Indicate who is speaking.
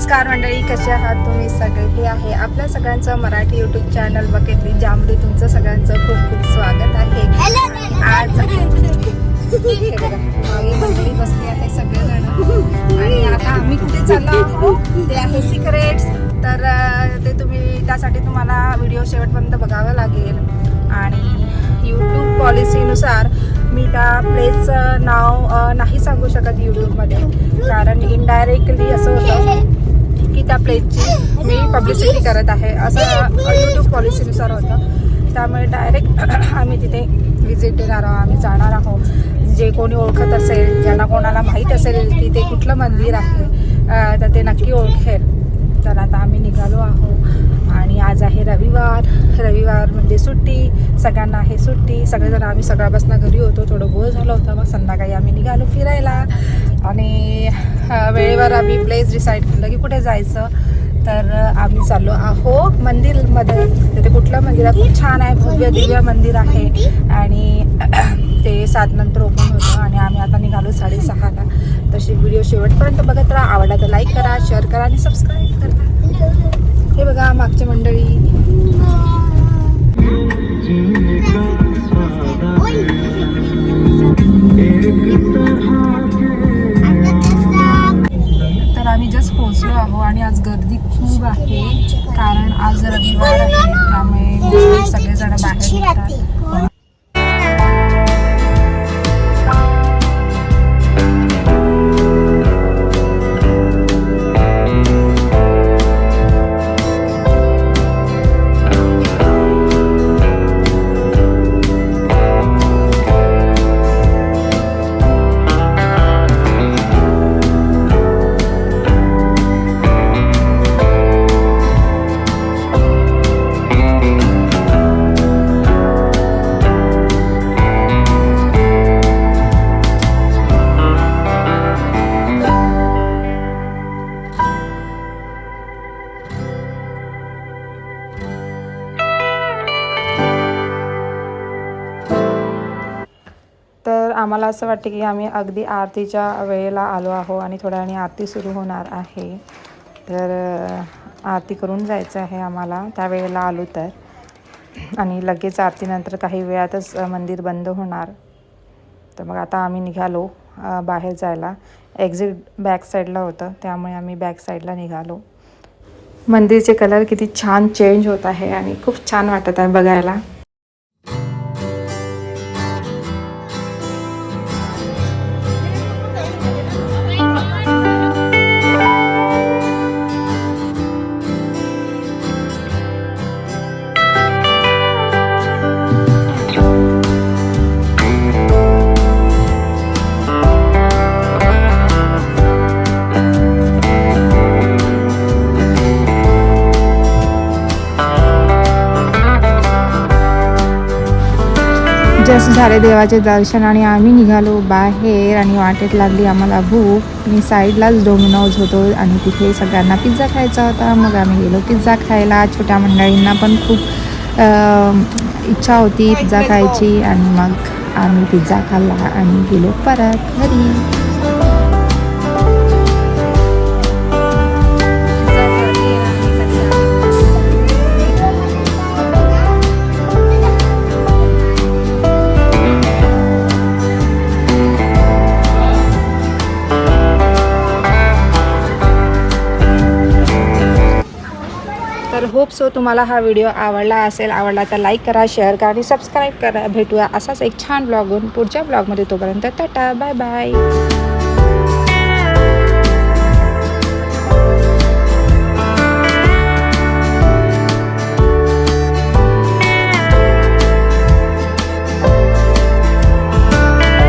Speaker 1: नमस्कार मंडळी कसे आहात तुम्ही? सगळे हे आहे आपल्या सगळ्यांचं मराठी यूट्यूब चॅनल बघितली. ज्यामध्ये तुमचं सगळ्यांचं खूप खूप स्वागत आहे. आज मागे मंडळी बसली आहे सगळेजण. आणि आता आम्ही कुठे चाललो आहोत? ते आहे सिक्रेट्स तर ते तुम्ही त्यासाठी तुम्हाला व्हिडिओ शेवटपर्यंत बघावं लागेल. आणि यूट्यूब पॉलिसीनुसार मी त्या प्लेसचं नाव नाही सांगू शकत यूट्यूबमध्ये कारण इनडायरेक्टली असं होतं की त्या प्लेसची मी पब्लिसिटी करत आहे. असं यूट्यूब पॉलिसीनुसार होतं. त्यामुळे डायरेक्ट आम्ही तिथे व्हिजिट देणार आहोत. आम्ही जाणार आहोत. जे कोणी ओळखत असेल ज्यांना कोणाला माहीत असेल की ते कुठलं मंदिर आहे तर ते नक्की ओळखेल. तर आता आम्ही निघालो आहोत. आणि आज आहे रविवार. रविवार म्हणजे सुट्टी. सगळ्यांना आहे सुट्टी. सगळेजण आम्ही सकाळपासून घरी होतो. थोडं बोर झालं होतं. मग संध्याकाळी आम्ही निघालो फिरायला. आणि वेळेवर आम्ही प्लेस डिसाईड केलं की कुठे जायचं. तर आम्ही चाललो आहो मंदिरमध्ये. तिथे कुठलं मंदिर आहे? खूप छान आहे. भव्य दिव्य मंदिर आहे. आणि ते सात नंतर ओपन होतं. आणि आम्ही आता निघालो साडेसहाला. तशी व्हिडिओ शेवटपर्यंत बघत राहा. आवडला तर लाईक करा शेअर करा आणि सबस्क्राईब करा. हे बघा मागची मंडळी. तर आम्ही जस्ट पोहोचलो आहो आणि आज गर्दी खूप आहे कारण आज रविवार आहे त्यामुळे सगळेजण बाहेर निघतात. आम्हाला असं वाटतं की आम्ही अगदी आरतीच्या वेळेला आलो आहो आणि थोड्या वेळाने आरती सुरू होणार आहे. तर आरती करून जायचं आहे आम्हाला. त्या वेळेला आलो तर. आणि लगेच आरतीनंतर काही वेळातच मंदिर बंद होणार. तर मग आता आम्ही निघालो बाहेर जायला. एक्झिट बॅक साईडला होतं. त्यामुळे आम्ही बॅक साईडला निघालो. मंदिरचे कलर किती छान चेंज होत आहे आणि खूप छान वाटत आहे बघायला. झाले देवाचे दर्शन आणि आम्ही निघालो बाहेर आणि वाटेत लागली आम्हाला भूक. आणि साईडलाच डोमिनोज होतो आणि तिथे सगळ्यांना पिझ्झा खायचा होता. मग आम्ही गेलो पिझ्झा खायला. छोट्या मंडळींना पण खूप इच्छा होती पिझ्झा खायची. आणि मग आम्ही पिझ्झा खाल्ला आणि गेलो परत घरी. तर होप सो तुम्हाला हा व्हिडिओ आवडला असेल आवडला तर लाईक करा शेअर करा आणि सबस्क्राईब करा. भेटूया असाच एक छान ब्लॉग होऊन पुढच्या ब्लॉगमध्ये तोपर्यंत टाटा बाय बाय